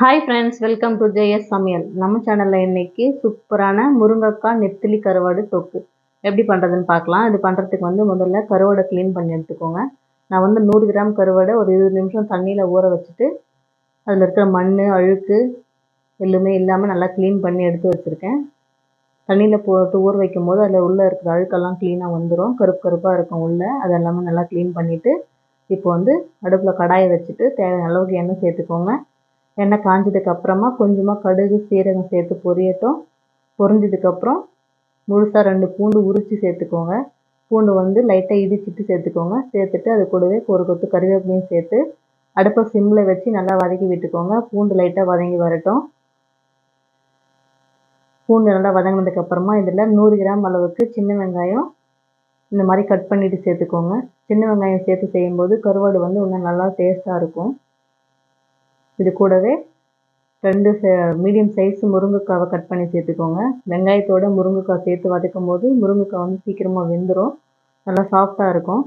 Hi friends welcome to Jayas சமையல். நம்ம சேனலில் இன்றைக்கி சூப்பரான முருங்கைக்காய் நெத்திலி கருவாடு தொக்கு. எப்படி பண்ணுறதுன்னு பார்க்கலாம். இது பண்ணுறதுக்கு வந்து முதல்ல கருவாடை க்ளீன் பண்ணி எடுத்துக்கோங்க. நான் வந்து நூறு கிராம் கருவாடை ஒரு இருபது நிமிஷம் தண்ணியில் ஊற வச்சுட்டு அதில் இருக்கிற மண் அழுக்கு எல்லுமே இல்லாமல் நல்லா க்ளீன் பண்ணி எடுத்து வச்சுருக்கேன். தண்ணியில் போட்டு ஊற வைக்கும் போது அதில் உள்ளே இருக்கிற அழுக்கெல்லாம் க்ளீனாக வந்துடும் கருப்பு கருப்பாக இருக்கும் உள்ளே. அதெல்லாமே நல்லா க்ளீன் பண்ணிவிட்டு இப்போ வந்து அடுப்பில் கடாயை வச்சுட்டு தேவையான அளவுக்கு எண்ணெய் சேர்த்துக்கோங்க. எண்ணெய் காஞ்சதுக்கப்புறமா கொஞ்சமாக கடுகு சீரகம் சேர்த்து பொரியட்டும். பொரிஞ்சதுக்கப்புறம் முழுசாக ரெண்டு பூண்டு உரித்து சேர்த்துக்கோங்க. பூண்டு வந்து லைட்டாக இடிச்சிட்டு சேர்த்துக்கோங்க. சேர்த்துட்டு அது கூடவே ஒரு கொத்து கருவேப்பிலையும் சேர்த்து அடுப்பை சிம்மில் வச்சு நல்லா வதக்கி விட்டுக்கோங்க. பூண்டு லைட்டாக வதங்கி வரட்டும். பூண்டு நல்லா வதங்கினதுக்கப்புறமா இதில் நூறு கிராம் அளவுக்கு சின்ன வெங்காயம் இந்த மாதிரி கட் பண்ணிவிட்டு சேர்த்துக்கோங்க. சின்ன வெங்காயம் சேர்த்து செய்யும்போது கருவாடு வந்து இன்னும் நல்லா டேஸ்ட்டாக இருக்கும். இது கூடவே ரெண்டு மீடியம் சைஸ் முருங்கைக்காவை கட் பண்ணி சேர்த்துக்கோங்க. வெங்காயத்தோட முருங்கைக்காய் சேர்த்து வதக்கும் போது முருங்கைக்காய் வந்து சீக்கிரமாக வெந்துடும் நல்லா சாஃப்டாக இருக்கும்.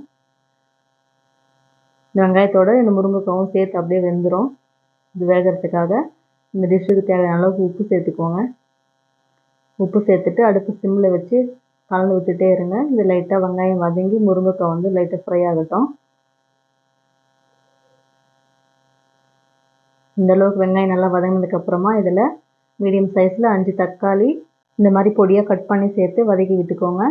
வெங்காயத்தோட இந்த முருங்கைக்காவும் சேர்த்து அப்படியே வெந்துடும் இது வேகிறதுக்காக இந்த டிஷ்ஷுக்கு தேவையான அளவுக்கு உப்பு சேர்த்துக்கோங்க. உப்பு சேர்த்துட்டு அடுப்பு சிம்மில் வச்சு கலந்து விட்டுட்டே இருங்க. இது லைட்டாக வெங்காயம் வதங்கி முருங்கைக்காய் வந்து லைட்டாக ஃப்ரை ஆகட்டும். இந்தளவுக்கு வெங்காயம் நல்லா வதங்கினதுக்கப்புறமா இதில் மீடியம் சைஸில் அஞ்சு தக்காளி இந்த மாதிரி பொடியாக கட் பண்ணி சேர்த்து வதக்கி விட்டுக்கோங்க.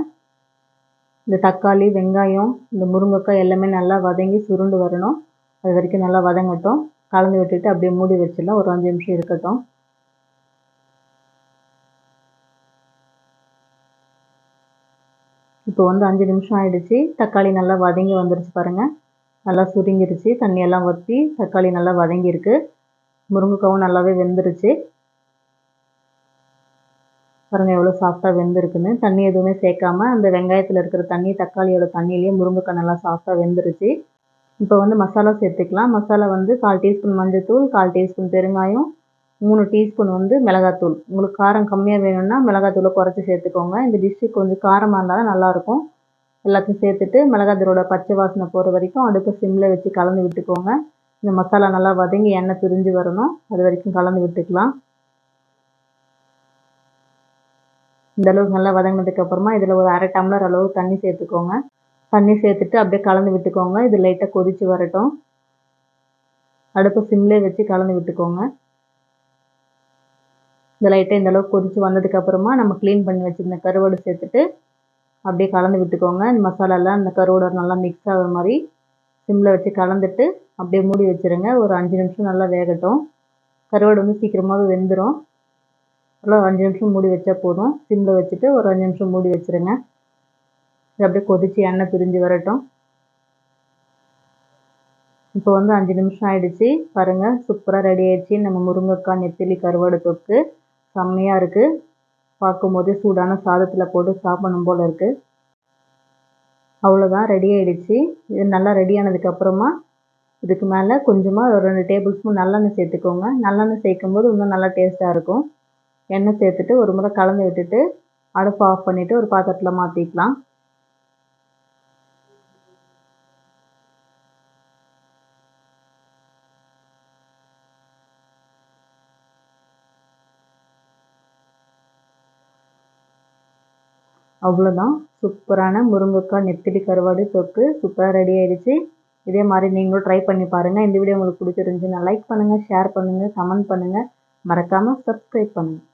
இந்த தக்காளி வெங்காயம் இந்த முருங்கைக்காய் எல்லாமே நல்லா வதங்கி சுருண்டு வரணும். அது வரைக்கும் நல்லா வதங்கட்டும். கலந்து விட்டுட்டு அப்படியே மூடி வச்சிடலாம். ஒரு அஞ்சு நிமிஷம் இருக்கட்டும். இப்போ வந்து அஞ்சு நிமிஷம் ஆகிடுச்சு தக்காளி நல்லா வதங்கி வந்துருச்சு பாருங்கள் நல்லா சுருங்கிருச்சு. தண்ணியெல்லாம் வற்றி தக்காளி நல்லா வதங்கியிருக்கு. முருங்கைக்காவும் நல்லாவே வெந்துருச்சு. பாருங்கள் எவ்வளோ சாஃப்டாக வெந்திருக்குன்னு. தண்ணி எதுவுமே சேர்க்காம அந்த வெங்காயத்தில் இருக்கிற தண்ணி தக்காளியோட தண்ணியிலேயே முருங்கைக்காய் நல்லா சாஃப்டாக வெந்துருச்சு. இப்போ வந்து மசாலா சேர்த்துக்கலாம். மசாலா வந்து கால் டீஸ்பூன் மஞ்சத்தூள் கால் டீஸ்பூன் பெருங்காயம் மூணு டீஸ்பூன் வந்து மிளகாத்தூள். உங்களுக்கு காரம் கம்மியாக வேணும்னா மிளகாத்தூளை குறைச்சி சேர்த்துக்கோங்க. இந்த டிஷ்ஷு கொஞ்சம் காரமாக இருந்தால் தான் நல்லாயிருக்கும். எல்லாத்தையும் சேர்த்துட்டு மிளகாத்தூளோட பச்சை வாசனை போகிற வரைக்கும் அடுப்பு சிம்மில் வச்சு கலந்து விட்டுக்கோங்க. இந்த மசாலா நல்லா வதங்கி எண்ணெய் பிரிஞ்சு வரணும். அது வரைக்கும் கலந்து விட்டுக்கலாம். இந்த அளவுக்கு நல்லா வதங்கினதுக்கப்புறமா இதில் ஒரு அரை டம்ளர் அளவு தண்ணி சேர்த்துக்கோங்க. தண்ணி சேர்த்துட்டு அப்படியே கலந்து விட்டுக்கோங்க. இது லைட்டாக கொதித்து வரட்டும். அடுப்பு சிம்லே வச்சு கலந்து விட்டுக்கோங்க. இந்த லைட்டாக இந்த அளவுக்கு கொதித்து வந்ததுக்கப்புறமா நம்ம க்ளீன் பண்ணி வச்சுருந்த கருவாடு சேர்த்துட்டு அப்படியே கலந்து விட்டுக்கோங்க. இந்த மசாலாலாம் இந்த கருவோட நல்லா மிக்ஸ் ஆகிற மாதிரி சிம்மில் வச்சு கலந்துட்டு அப்படியே மூடி வச்சுருங்க. ஒரு அஞ்சு நிமிஷம் நல்லா வேகட்டும். கருவாடு வந்து சீக்கிரமாகவே வெந்துடும் நல்லா அஞ்சு நிமிஷம் மூடி வச்சா போதும். சிம்மில் வச்சுட்டு ஒரு அஞ்சு நிமிஷம் மூடி வச்சுருங்க. இது அப்படியே கொதித்து எண்ணெய் பிரிஞ்சு வரட்டும். இப்போ வந்து அஞ்சு நிமிஷம் ஆயிடுச்சு. பாருங்கள் சூப்பராக ரெடி ஆயிடுச்சு. நம்ம முருங்கைக்காய் நெத்திலி கருவாடு தொக்கு செம்மையாக இருக்குது பார்க்கும்போதே சூடான சாதத்தில் போட்டு சாப்பிடணும் போல் இருக்குது அவ்வளோதான் ரெடி ஆகிடுச்சு இது நல்லா ரெடி ஆனதுக்கப்புறமா இதுக்கு மேலே கொஞ்சமாக ஒரு ரெண்டு டேபிள் ஸ்பூன் நல்லெண்ணெய் சேர்த்துக்கோங்க. நல்லெண்ணெய் சேர்க்கும் போது இன்னும் நல்லா டேஸ்ட்டாக இருக்கும். எண்ணெய் சேர்த்துட்டு ஒரு முறை கலந்து விட்டுட்டு அடுப்பு ஆஃப் பண்ணிவிட்டு ஒரு பாத்திரத்தில் மாற்றிக்கலாம் அவ்வளோதான் சூப்பரான முருங்கைக்காய் நெத்திலி கருவாடு தொக்கு சூப்பராக ரெடி ஆகிடுச்சு இதே மாதிரி நீங்களும் ட்ரை பண்ணி பாருங்கள் இந்த வீடியோ உங்களுக்கு பிடிச்சிருந்துச்சுன்னா லைக் பண்ணுங்கள் ஷேர் பண்ணுங்கள் கமெண்ட் பண்ணுங்கள் மறக்காமல் சப்ஸ்கிரைப் பண்ணுங்கள்